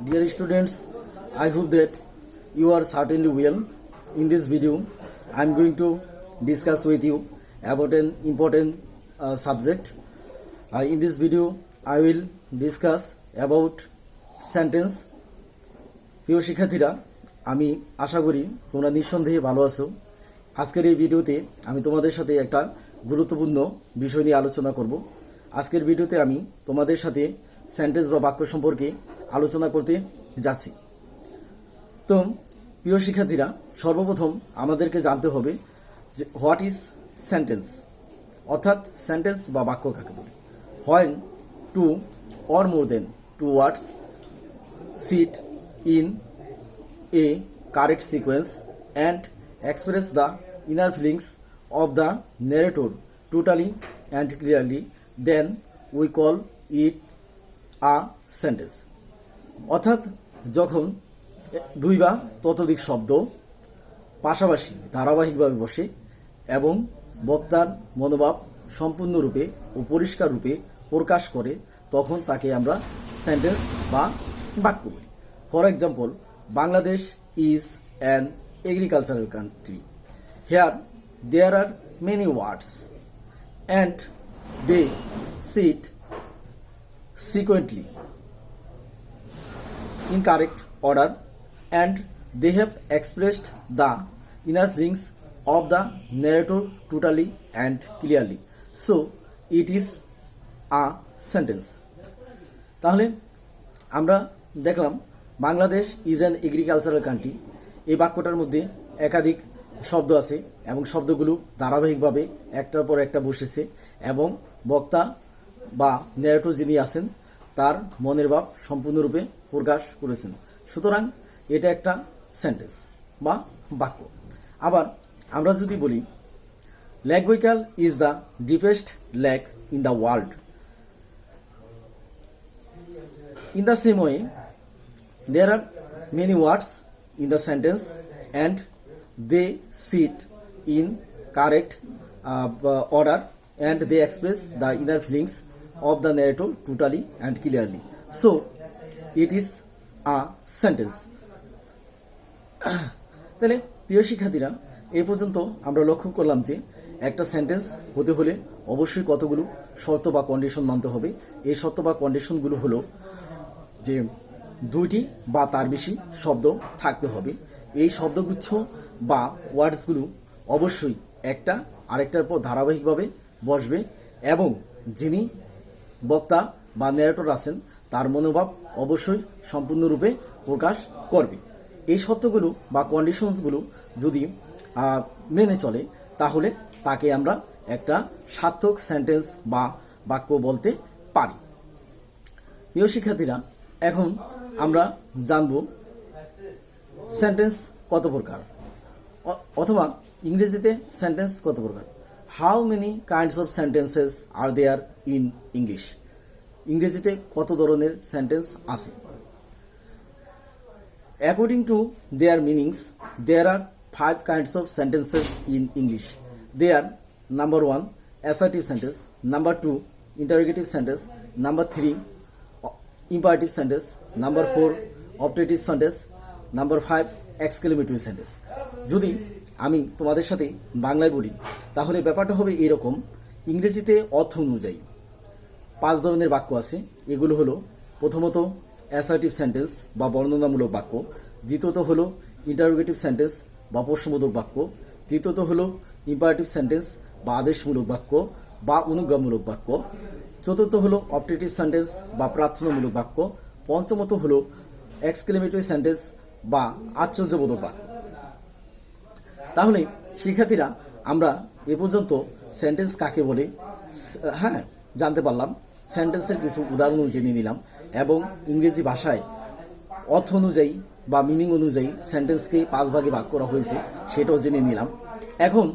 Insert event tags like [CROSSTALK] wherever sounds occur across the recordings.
Dear students, I hope that you are certainly well. In this video, I am going to discuss with you about an important uh, subject. Uh, in this video, I will discuss about sentence. প্রিয় শিক্ষার্থীরা আমি আশা করি তোমরা নিঃসন্দেহে ভালো আছো আজকের এই ভিডিওতে আমি তোমাদের সাথে একটা গুরুত্বপূর্ণ বিষয় নিয়ে আলোচনা করব আজকের ভিডিওতে আমি তোমাদের সাথে সেন্টেন্স বা বাক্য সম্পর্কে আলোচনা করতে যাচ্ছি। তো, প্রিয় শিক্ষার্থীরা, সর্বপ্রথম আমাদেরকে জানতে হবে যে হোয়াট ইজ সেন্টেন্স অর্থাৎ সেন্টেন্স বা বাক্য কাকে বলে? হয় two or more than two words sit in a correct sequence and express the inner feelings of the narrator totally and clearly then we call it a sentence অর্থাৎ যখন দুই বা ততোধিক শব্দ পাশাপাশি ধারাবাহিকভাবে বসে এবং বক্তার মনোভাব সম্পূর্ণরূপে ও পরিষ্কার রূপে প্রকাশ করে, তখন তাকে আমরা সেন্টেন্স বা বাক্য বলি। For example, Bangladesh is an agricultural country. Here, there are many words. And they sit sequentially in correct order and they have expressed the inner feelings of the narrator totally and clearly so it is a sentence তাহলে আমরা দেখলাম Bangladesh is an agricultural country এই বাক্যটার মধ্যে একাধিক শব্দ আছে এবং শব্দগুলো ধারাবাহিকভাবে একটার পর একটা বসেছে এবং বক্তা বা ন্যারেটর যিনি আছেন তার মনের ভাব সম্পূর্ণরূপে প্রকাশ করেছেন। সুতরাং এটা একটা সেন্টেন্স বা বাক্য। আবার আমরা যদি বলি lake Baikal is the deepest lake in the world in the same way there are many words in the sentence and they sit in correct order and they express the inner feelings of the narrator totally and clearly. So, it is a sentence. [COUGHS] তাহলে প্রিয় শিক্ষার্থীরা এই পর্যন্ত আমরা লক্ষ্য করলাম যে একটা সেন্টেন্স হতে হলে অবশ্যই কতগুলো শর্ত বা কন্ডিশন মানতে হবে এই শর্ত বা কন্ডিশনগুলো হলো যে দুইটি বা তার বেশি শব্দ থাকতে হবে এই শব্দগুচ্ছ বা ওয়ার্ডসগুলো অবশ্যই একটা আরেকটার পর ধারাবাহিকভাবে বসবে এবং যিনি বক্তা বা ন্যারেটর আছেন, তার মনোভাব অবশ্যই সম্পূর্ণরূপে প্রকাশ করবে। এই শর্তগুলো বা কন্ডিশনসগুলো যদি মেনে চলে, তাহলে তাকে আমরা একটা সার্থক সেন্টেন্স বা বাক্য বলতে পারি। প্রিয় শিক্ষার্থীরা, এখন আমরা জানব সেন্টেন্স কত প্রকার? অথবা ইংরেজিতে সেন্টেন্স কত প্রকার? How many kinds of sentences are there in English ইংরেজিতে কত ধরনের সেন্টেন্স আছে? According to their meanings there are five kinds of sentences in English there number one assertive sentence number two interrogative sentence number three imperative sentence number four optative sentence number five exclamative sentence যদি আমি তোমাদের সাথে বাংলায় বলি, তাহলে ব্যাপারটা হবে এরকম। ইংরেজিতে অর্থ অনুযায়ী। পাঁচ ধরনের বাক্য আছে। এগুলো হলো, প্রথমত অ্যাসার্টিভ সেন্টেন্স বা বর্ণনামূলক বাক্য। দ্বিতীয়ত হলো ইন্টারোগেটিভ সেন্টেন্স বা প্রশ্নবোধক বাক্য। তৃতীয়ত হলো ইম্পারেটিভ সেন্টেন্স বা আদেশমূলক বাক্য বা অনুজ্ঞামূলক বাক্য। চতুর্থ হলো অপটেটিভ সেন্টেন্স বা প্রার্থনামূলক বাক্য। পঞ্চমত হলো এক্সক্লেমেটরি সেন্টেন্স বা আশ্চর্যবোধক বাক্য। তাহলে শিক্ষার্থীরা, আমরা এ পর্যন্ত সেন্টেন্স কাকে বলে হ্যাঁ জানতে পারলাম। সেন্টেন্সের কিছু উদাহরণও জেনে নিলাম এবং ইংরেজি ভাষায় অর্থ অনুযায়ী বা মিনিং অনুযায়ী সেন্টেন্সকে পাঁচ ভাগে ভাগ করা হয়েছে, সেটাও জেনে নিলাম। এখন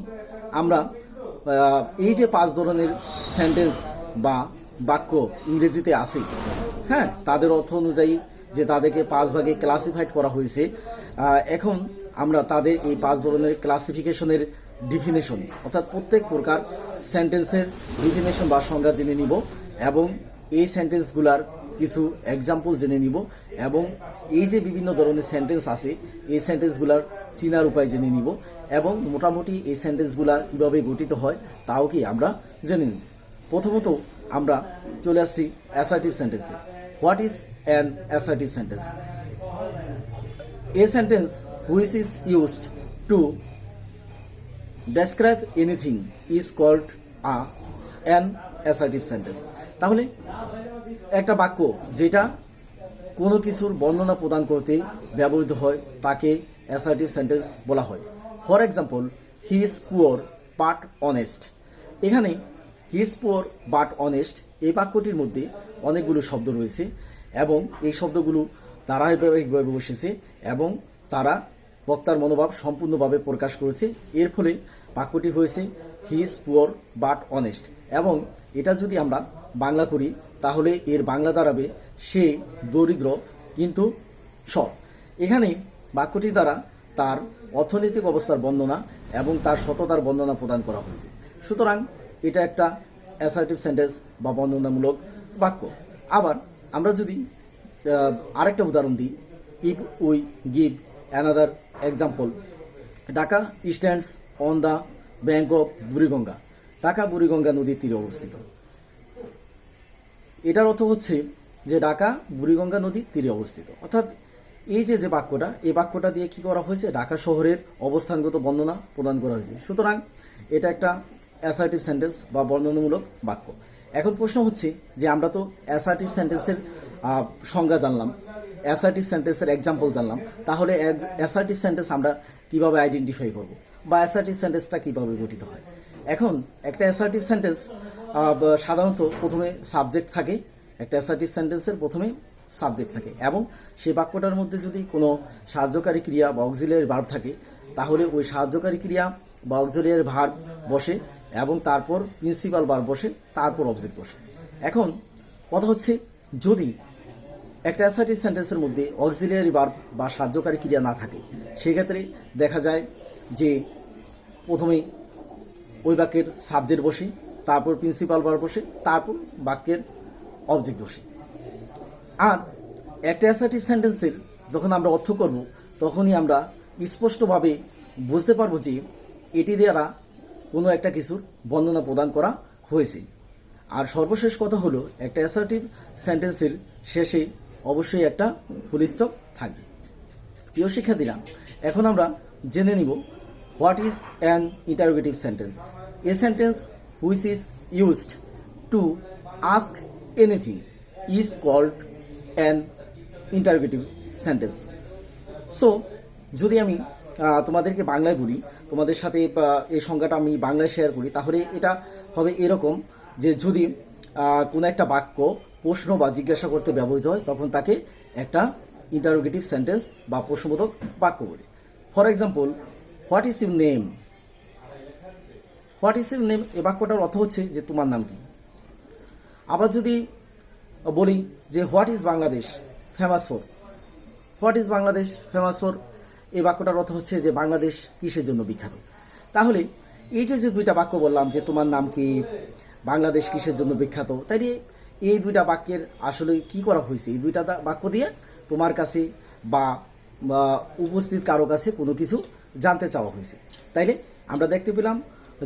আমরা এই যে পাঁচ ধরনের সেন্টেন্স বা বাক্য ইংরেজিতে আছে হ্যাঁ তাদের অর্থ অনুযায়ী যে তাদেরকে পাঁচ ভাগে ক্লাসিফাইড করা হয়েছে এখন আমরা তাদের এই পাঁচ ধরনের ক্লাসিফিকেশনের ডিফিনেশন অর্থাৎ প্রত্যেক প্রকার সেন্টেন্সের ডিফিনেশন বা সংজ্ঞা জেনে নিব এবং এই সেন্টেন্সগুলার কিছু এক্সাম্পল জেনে নিব এবং এই যে বিভিন্ন ধরনের সেন্টেন্স আছে, এই সেন্টেন্সগুলার চিনার উপায় জেনে নিব এবং মোটামুটি এই সেন্টেন্সগুলা কীভাবে গঠিত হয় তাও কি আমরা জেনে নিই প্রথমত আমরা চলে আসছি অ্যাসার্টিভ সেন্টেন্সে what is an assertive sentence a sentence which is used to describe anything is called a, an assertive sentence. তাহলে একটা বাক্য যেটা কোনো কিছুর বর্ণনা প্রদান করতে ব্যবহৃত হয়, তাকে অ্যাসার্টিভ সেন্টেন্স বলা হয়। For example he is poor but honest এখানে he is poor but honest এই বাক্যটির মধ্যে অনেকগুলো শব্দ রয়েছে এবং এই শব্দগুলো ধারাবাহিকভাবে বসেছে এবং তারা বক্তার মনোভাব সম্পূর্ণভাবে প্রকাশ করেছে। এর ফলে বাক্যটি হয়েছে he is poor, but, honest. এবং এটা যদি আমরা বাংলা করি, তাহলে এর বাংলা দাঁড়াবে সে দরিদ্র কিন্তু সৎ। এখানে বাক্যটি দ্বারা তার অর্থনৈতিক অবস্থার বর্ণনা এবং তার সততার বর্ণনা প্রদান করা হয়েছে। সুতরাং এটা একটা অ্যাসার্টিভ সেন্টেন্স বা বর্ণনামূলক বাক্য। আবার আমরা যদি আরেকটা উদাহরণ দিই। If we give another example Dhaka stands on the bank of Buriganga Dhaka Buriganga নদীর তীরে অবস্থিত। এটার অর্থ হচ্ছে যে ঢাকা বুড়িগঙ্গা নদীর তীরে অবস্থিত। অর্থাৎ এই যে যে বাক্যটা, এই বাক্যটা দিয়ে কি করা হয়েছে? ঢাকা শহরের অবস্থানগত বর্ণনা প্রদান করা হয়েছে। সুতরাং এটা একটা অ্যাসার্টিভ সেন্টেন্স বা বর্ণনামূলক বাক্য। এখন প্রশ্ন হচ্ছে যে আমরা তো অ্যাসার্টিভ সেন্টেন্সের সংজ্ঞা জানলাম। অ্যাসার্টিভ সেন্টেন্সের এক্সাম্পল জানলাম। তাহলে অ্যাসার্টিভ সেন্টেন্স আমরা কীভাবে আইডেন্টিফাই করব? বা অ্যাসার্টিভ সেন্টেন্সটা কীভাবে গঠিত হয়? এখন একটা অ্যাসার্টিভ সেন্টেন্স সাধারণত প্রথমে সাবজেক্ট থাকে। একটা অ্যাসার্টিভ সেন্টেন্সের প্রথমে সাবজেক্ট থাকে। এবং সেই বাক্যটার মধ্যে যদি কোনো সাহায্যকারী ক্রিয়া বা অক্সিলিয়ারি ভার্ব থাকে, তাহলে ওই সাহায্যকারী ক্রিয়া বা অক্সিলিয়ারি ভার্ব বসে এবং তারপর প্রিন্সিপাল ভার্ব বসে, তারপর অবজেক্ট বসে। এখন কথা হচ্ছে, যদি একটা অ্যাসার্টিভ সেন্টেন্সের মধ্যে অক্সিলিয়ারি ভার্ব বা সাহায্যকারী ক্রিয়া না থাকে। সেক্ষেত্রে দেখা যায় যে প্রথমে ওই বাক্যের সাবজেক্ট বসে, তারপর প্রিন্সিপাল ভার্ব বসে, তারপর বাক্যের অবজেক্ট বসে। আর একটা অ্যাসার্টিভ সেন্টেন্সের যখন আমরা অর্থ করব, তখনই আমরা স্পষ্টভাবে বুঝতে পারব যে এটি দ্বারা কোনো একটা কিছুর বর্ণনা প্রদান করা হয়েছে। আর সর্বশেষ কথা হলো, একটা অ্যাসার্টিভ সেন্টেন্সের শেষে অবশ্যই একটা ফুল স্টপ থাকবে। প্রিয় শিক্ষার্থীরা, এখন আমরা জেনে নিব what is an interrogative sentence. A sentence which is used to ask anything is called an interrogative sentence. So, যদি আমি তোমাদেরকে বাংলায় বলি, তোমাদের সাথে এই সংজ্ঞাটা আমি বাংলায় শেয়ার করি, তাহলে এটা হবে এরকম যে যদি কোনো একটা বাক্য প্রশ্ন বা জিজ্ঞাসা করতে ব্যবহৃত হয়, তখন তাকে একটা ইন্টারোগেটিভ সেন্টেন্স বা প্রশ্নবোধক বাক্য বলে। For example what is your name what is your name এই বাক্যটার অর্থ হচ্ছে যে তোমার নাম কি? আবার যদি বলি যে what is Bangladesh famous for what is Bangladesh famous for এই বাক্যটার অর্থ হচ্ছে যে বাংলাদেশ কিসের জন্য বিখ্যাত? তাহলে এই যে যে দুইটা বাক্য বললাম যে তোমার নাম কি, বাংলাদেশ কিসের জন্য বিখ্যাত, তাই এই দুইটা বাক্যের আসলে কি করা হয়েছে? এই দুইটা বাক্য দিয়ে তোমার কাছে বা উপস্থিত কারও কাছে কোনো কিছু জানতে চাওয়া হয়েছে। তাইলে আমরা দেখতে পেলাম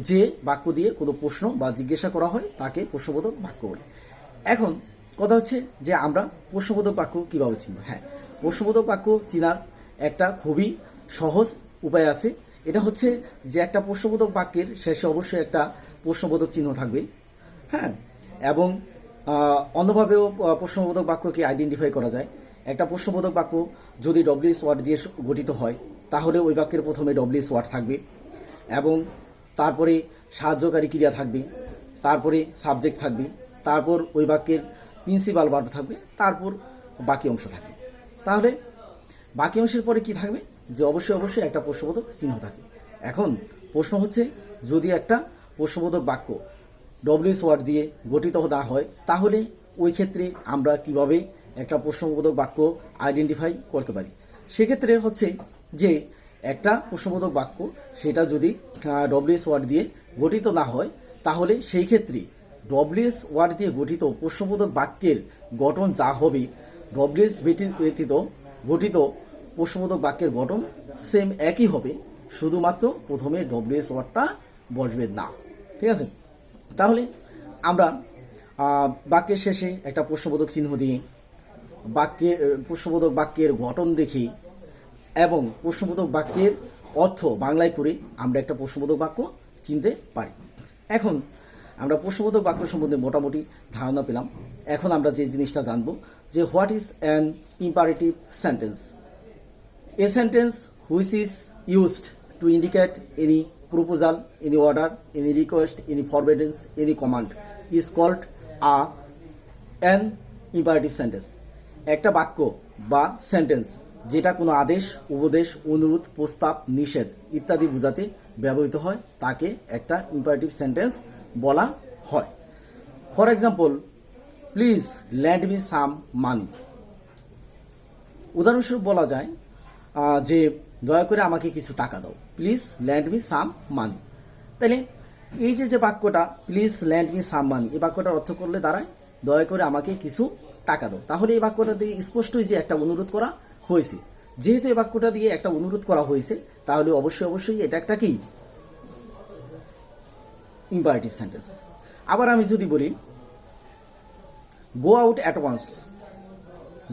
যে বাক্য দিয়ে কোনো প্রশ্ন বা জিজ্ঞাসা করা হয়, তাকে প্রশ্নবোধক বাক্য বলে। এখন কথা হচ্ছে যে আমরা প্রশ্নবোধক বাক্য কীভাবে চিনব? হ্যাঁ প্রশ্নবোধক বাক্য চিনার একটা খুবই সহজ উপায় আছে। এটা হচ্ছে যে একটা প্রশ্নবোধক বাক্যের শেষে অবশ্যই একটা প্রশ্নবোধক চিহ্ন থাকবে। হ্যাঁ এবং অন্যভাবেও প্রশ্নবোধক বাক্যকে আইডেন্টিফাই করা যায়। একটা প্রশ্নবোধক বাক্য যদি ডব্লিউএস ওয়ার্ড দিয়ে গঠিত হয়, তাহলে ওই বাক্যের প্রথমে ডব্লিউএস ওয়ার্ড থাকবে এবং তারপরে সাহায্যকারী ক্রিয়া থাকবে, তারপরে সাবজেক্ট থাকবে, তারপর ওই বাক্যের প্রিন্সিপাল ভার্ব থাকবে, তারপর বাকি অংশ থাকবে। তাহলে বাকি অংশের পরে কি থাকবে? যে অবশ্যই অবশ্যই একটা প্রশ্নবোধক চিহ্ন থাকবে। এখন প্রশ্ন হচ্ছে, যদি একটা প্রশ্নবোধক বাক্য ডব্লিউএস ওয়ার্ড দিয়ে গঠিত না হয়, তাহলে ওই ক্ষেত্রে আমরা কীভাবে একটা প্রশ্নবোধক বাক্য আইডেন্টিফাই করতে পারি? সেক্ষেত্রে হচ্ছে যে একটা প্রশ্নবোধক বাক্য, সেটা যদি ডব্লিউএস ওয়ার্ড দিয়ে গঠিত না হয়, তাহলে সেই ক্ষেত্রে ডব্লিউএস ওয়ার্ড দিয়ে গঠিত প্রশ্নবোধক বাক্যের গঠন যা হবে ডব্লিউএস ব্যতীত গঠিত প্রশ্নবোধক বাক্যের গঠন সেম একই হবে, শুধুমাত্র প্রথমে ডব্লিউএস ওয়ার্ডটা বসবে না। ঠিক আছে? তাহলে আমরা বাক্যের শেষে একটা প্রশ্নবোধক চিহ্ন দিয়ে, বাক্যের প্রশ্নবোধক বাক্যের গঠন দেখি এবং প্রশ্নবোধক বাক্যের অর্থ বাংলায় করে আমরা একটা প্রশ্নবোধক বাক্য চিনতে পারি। এখন আমরা প্রশ্নবোধক বাক্য সম্বন্ধে মোটামুটি ধারণা পেলাম। এখন আমরা যে জিনিসটা জানব যে what is an imperative sentence? A sentence which is used to indicate any proposal, any order, any request, any forbiddance, any command is called a an imperative sentence. একটা বাক্য বা সেন্টেন্স যেটা কোনো আদেশ উপদেশ অনুরোধ প্রস্তাব নিষেধ ইত্যাদি বোঝাতে ব্যবহৃত হয় তাকে একটা ইম্পারেটিভ সেন্টেন্স বলা হয় for example please lend me some money উদাহরণস্বরূপ বলা যায় যে দয়া করে আমাকে কিছু টাকা দাও। Please lend me some money তাহলে এই যে যে বাক্যটা please lend me some money এই বাক্যটার অর্থ করলে দাঁড়ায়, দয়া করে আমাকে কিছু টাকা দাও। তাহলে এই বাক্যটা দিয়ে স্পষ্টই যে একটা অনুরোধ করা হয়েছে। যেহেতু এই বাক্যটা দিয়ে একটা অনুরোধ করা হয়েছে, তাহলে অবশ্যই অবশ্যই এটা একটা কি? ইম্পারেটিভ সেন্টেন্স আবার আমি যদি বলি go out at once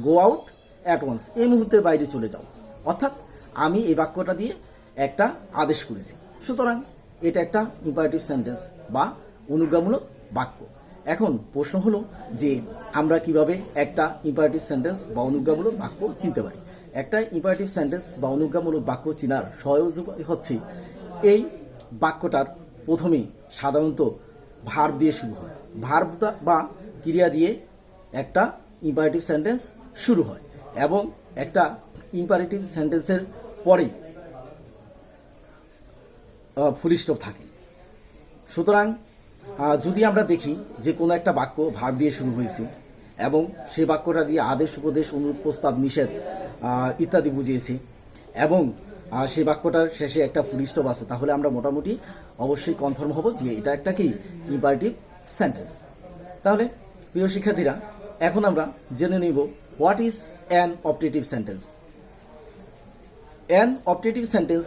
go out at once এই মুহূর্তে বাইরে চলে যাও। অর্থাৎ আমি এই বাক্যটা দিয়ে একটা আদেশ করেছি। সুতরাং এটা একটা ইম্পারেটিভ সেন্টেন্স বা অনুজ্ঞামূলক বাক্য। এখন প্রশ্ন হলো যে আমরা কীভাবে একটা ইম্পারেটিভ সেন্টেন্স বা অনুজ্ঞামূলক বাক্য চিনতে পারি? একটা ইম্পারেটিভ সেন্টেন্স বা অনুজ্ঞামূলক বাক্য চিনার সহজ উপায় হচ্ছে এই বাক্যটার প্রথমেই সাধারণত ভার্ব দিয়ে শুরু হয়। ভার্ব বা ক্রিয়া দিয়ে একটা ইম্পারেটিভ সেন্টেন্স শুরু হয় এবং একটা ইম্পারেটিভ সেন্টেন্সের পরেই ফুল স্টপ থাকে। সুতরাং যদি আমরা দেখি যে কোনো একটা বাক্য ভার দিয়ে শুরু হয়েছে এবং সেই বাক্যটা দিয়ে আদেশ, উপদেশ, অনুরোধ, প্রস্তাব, নিষেধ ইত্যাদি বুঝিয়েছে এবং সেই বাক্যটার শেষে একটা ফুল স্টপ আছে, তাহলে আমরা মোটামুটি অবশ্যই কনফার্ম হব যে এটা একটা কি? ইম্পারেটিভ সেন্টেন্স তাহলে, প্রিয় শিক্ষার্থীরা, এখন আমরা জেনে নিব what is an optative sentence an optative sentence